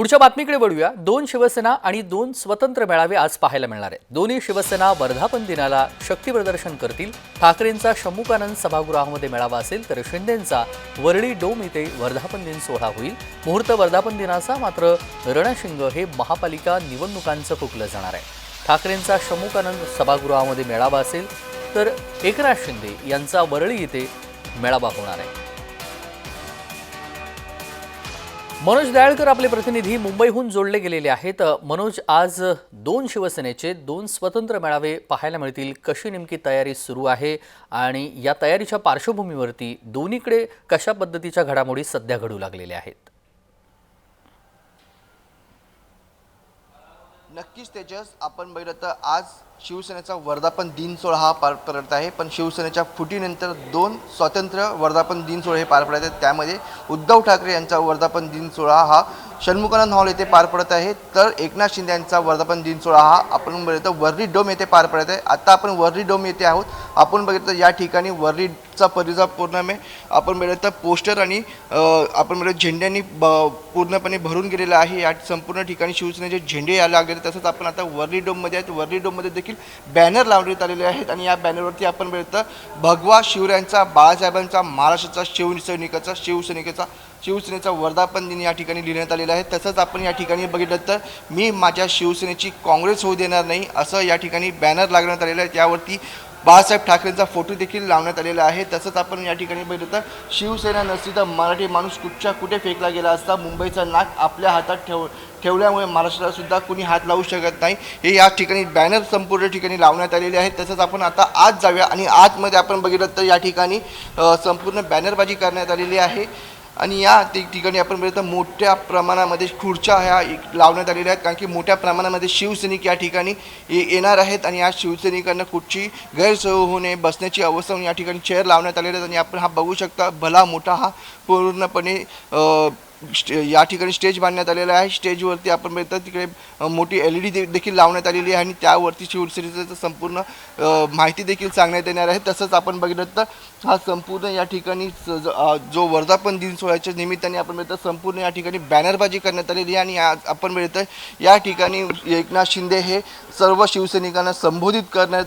पुढच्या बातमीकडे वळूया. दोन शिवसेना आणि दोन स्वतंत्र मेळावे आज पाहायला मिळणार आहेत. दोन्ही शिवसेना वर्धापन दिनाला शक्ती प्रदर्शन करतील. ठाकरेंचा शमुकानंद सभागृहामध्ये मेळावा असेल तर शिंदेंचा वरळी डोम इथे वर्धापन दिन सोहळा होईल. मुहूर्त वर्धापन दिनाचा मात्र रणशिंग हे महापालिका निवडणुकांचं फुकलं जाणार आहे. ठाकरेंचा शमुकानंद सभागृहामध्ये मेळावा असेल तर एकनाथ शिंदे यांचा वरळी इथे मेळावा होणार आहे. मनोज दयाळकर आपले प्रतिनिधी मुंबईहून जोडले गेलेले आहेत. मनोज आज दोन शिवसेनेचे दोन स्वतंत्र मेळावे पाहायला मिळतील. कशी नेमकी तयारी सुरू आहे? आणि या तयारीच्या पार्श्वभूमीवरती दोन्हीकडे कशा पद्धतीच्या घडामोडी सध्या घडू लागलेल्या आहेत? नक्कीच तेजस आपण बघितलं तर आज शिवसेनेचा वर्धापन दिन सोहळा हा पार पडत आहे. पण शिवसेनेच्या फुटीनंतर दोन स्वातंत्र्य वर्धापन दिन सोहळे हे पार पडत आहेत. त्यामध्ये उद्धव ठाकरे यांचा वर्धापन दिन सोहळा हा षण्मुखानंद हॉल येथे पार पडत आहे. तर एकनाथ शिंदे यांचा वर्धापन दिन सोहळा हा आपण बघितलं वर्री डोम येथे पार पडत आहे. आता आपण वर्री डोम येथे आहोत. आपण बघितलं या ठिकाणी वर्रीचा परिसर पूर्णपणे आपण मिळत तर पोस्टर आणि आपण बघितलं झेंड्यांनी ब- पूर्णपणे भरून गेलेलं आहे. या संपूर्ण ठिकाणी शिवसेनेचे झेंडे यायला लागले तसंच आपण आता वर्ली डोममध्ये आहेत. वर्ली डोममध्ये देखील बॅनर लावण्यात आलेले आहेत आणि या बॅनरवरती आपण बघितलं भगवा शिवरायांचा बाळासाहेबांचा महाराष्ट्राचा शिवसैनिकाचा शिवसैनिकेचा शिवसेनेचा वर्धापन दिन या ठिकाणी लिहिण्यात आलेलं आहे. तसंच आपण या ठिकाणी बघितलं तर मी माझ्या शिवसेनेची काँग्रेस होऊ देणार नाही असं या ठिकाणी बॅनर लागण्यात आलेलं आहे. त्यावरती बाळासाहेब ठाकरेंचा फोटो देखील लावण्यात आलेला आहे. तसंच आपण या ठिकाणी बघितलं तर शिवसेना नसती तर मराठी माणूस कुठच्या कुठे फेकला गेला असता मुंबईचा नाक आपल्या हातात ठेव ठेवल्यामुळे महाराष्ट्राला सुद्धा कुणी हात लावू शकत नाही. हे या ठिकाणी बॅनर संपूर्ण ठिकाणी लावण्यात आलेले आहेत. तसंच आपण आता आत जाऊया आणि आतमध्ये आपण बघितलं तर या ठिकाणी संपूर्ण बॅनरबाजी करण्यात आलेली आहे. आणि या ते ठिकाणी आपण बघितलं तर मोठ्या प्रमाणामध्ये खुर्च्या ह्या लावण्यात आलेल्या आहेत कारण की मोठ्या प्रमाणामध्ये शिवसैनिक या ठिकाणी येणार आहेत आणि या शिवसैनिकांना कुठची गैरसोय होऊ नये बसण्याची अवस्था म्हणून या ठिकाणी चेअर लावण्यात आलेले आहेत. आणि आपण हा बघू शकता भला मोठा हा पूर्णपणे स्टे- या ठिकाणी स्टेज बांधण्यात आलेला आहे. स्टेजवरती आपण बघितलं तिकडे मोठी एल ई डी देखील लावण्यात आलेली आहे आणि त्यावरती शिवसेनेचं संपूर्ण माहिती देखील सांगण्यात येणार आहे. तसंच आपण बघितलं तर हा संपूर्ण या ठिकाणी जो वर्धापन दिन सोहळ्याच्या निमित्ताने आपण बघितलं संपूर्ण या ठिकाणी बॅनरबाजी करण्यात आलेली आहे आणि या आपण बघितलं या ठिकाणी एकनाथ शिंदे हे सर्व शिवसैनिकांना संबोधित करण्यात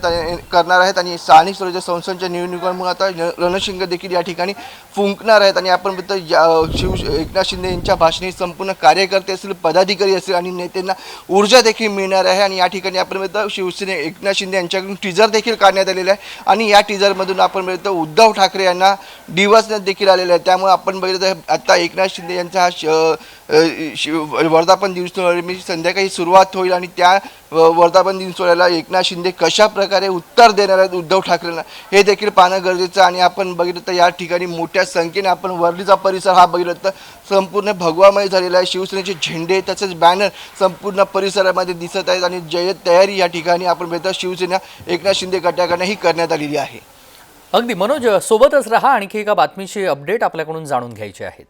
करणार आहेत आणि स्थानिक स्वराज्य संस्थांच्या निवडणुकांमुळे आता रणशिंग देखील या ठिकाणी फुंकणार आहेत. आणि आपण बघितलं या शिव एकनाथ शिंदे यांच्या भाषणे संपूर्ण कार्यकर्ते असतील पदाधिकारी असतील आणि नेत्यांना ऊर्जा देखील मिळणार आहे. आणि या ठिकाणी आपण बघितलं शिवसेने एकनाथ शिंदे यांच्याकडून टीजर देखील काढण्यात आलेलं आहे. आणि या टीजरमधून आपण बघितलं उद्धव ठाकरे यांना डिवसण्यात देखील आलेलं आहे. त्यामुळे आपण बघितलं तर आता एकनाथ शिंदे यांचा हा श- वर्धापन दिन सोहळ्याची म्हणजे संध्याकाळी सुरुवात होईल आणि त्या वर्धापन दिन सोहळ्याला एकनाथ शिंदे कशा प्रकारे उत्तर देणार आहेत उद्धव ठाकरेंना हे देखील पाहणं गरजेचं आणि आपण बघितलं तर या ठिकाणी मोठ्या संख्येने आपण वर्लीचा परिसर हा बघितलं तर संपूर्ण भगवामय झालेला आहे. शिवसेनेचे झेंडे तसेच बॅनर संपूर्ण परिसरामध्ये दिसत आहेत आणि जय तयारी या ठिकाणी आपण बघितलं शिवसेना एकनाथ शिंदे गटाकडनं ही करण्यात आलेली आहे. अगदी मनोज सोबतच रहा. आणखी एका बातमीची अपडेट आपल्याकडून जाणून घ्यायची आहेत